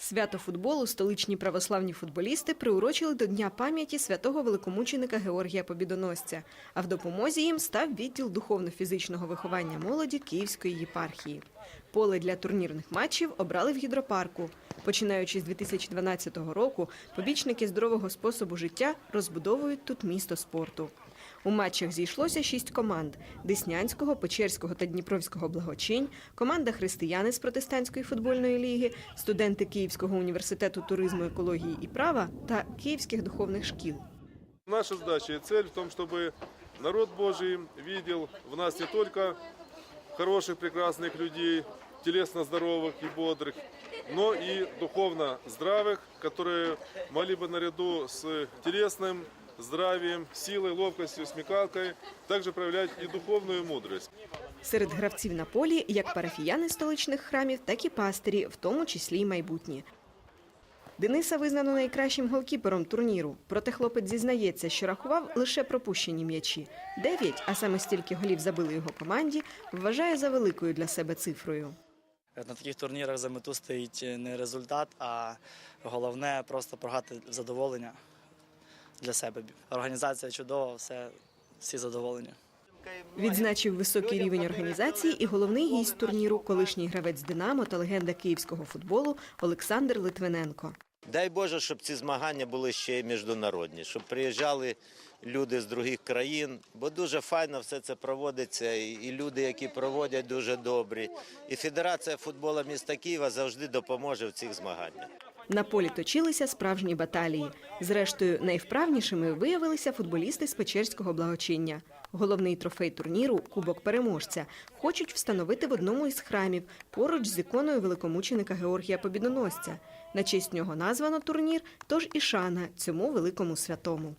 Свято футболу столичні православні футболісти приурочили до Дня пам'яті святого великомученика Георгія Побідоносця. А в допомозі їм став відділ духовно-фізичного виховання молоді Київської єпархії. Поле для турнірних матчів обрали в гідропарку. Починаючи з 2012 року, побічники здорового способу життя розбудовують тут місто спорту. У матчах зійшлося шість команд: Деснянського, Печерського та Дніпровського благочинь, команда Християни з протестантської футбольної ліги, студенти Київського університету туризму, екології і права та київських духовних шкіл. Наша задача и цель в том, чтобы народ Божий видел в нас не только хороших, прекрасных людей, телесно здоровых и бодрых, но и духовно здравых, которые могли бы наряду с телесным здравием, силой, ловкостью, смекалкой также проявлять и духовную мудрость. Серед гравців на полі як парафіяни столичних храмів, так і пастирі, в тому числі й майбутні. Дениса визнано найкращим голкіпером турніру. Проте хлопець зізнається, що рахував лише пропущені м'ячі. Дев'ять, а саме стільки голів забили його команді, вважає за великою для себе цифрою. На таких турнірах за мету стоїть не результат, а головне просто програти задоволення для себе. Організація чудова, все, всі задоволені. Відзначив високий рівень організації і головний гість турніру, колишній гравець Динамо та легенда київського футболу Олександр Литвиненко. Дай Боже, щоб ці змагання були ще й міжнародні, щоб приїжджали люди з других країн, бо дуже файно все це проводиться, і люди, які проводять, дуже добрі. І Федерація футболу міста Києва завжди допоможе в цих змаганнях. На полі точилися справжні баталії. Зрештою, найвправнішими виявилися футболісти з Печерського благочиння. Головний трофей турніру Кубок переможця хочуть встановити в одному із храмів поруч з іконою великомученика Георгія Побідоносця. На честь нього названо турнір, тож і шана цьому великому святому.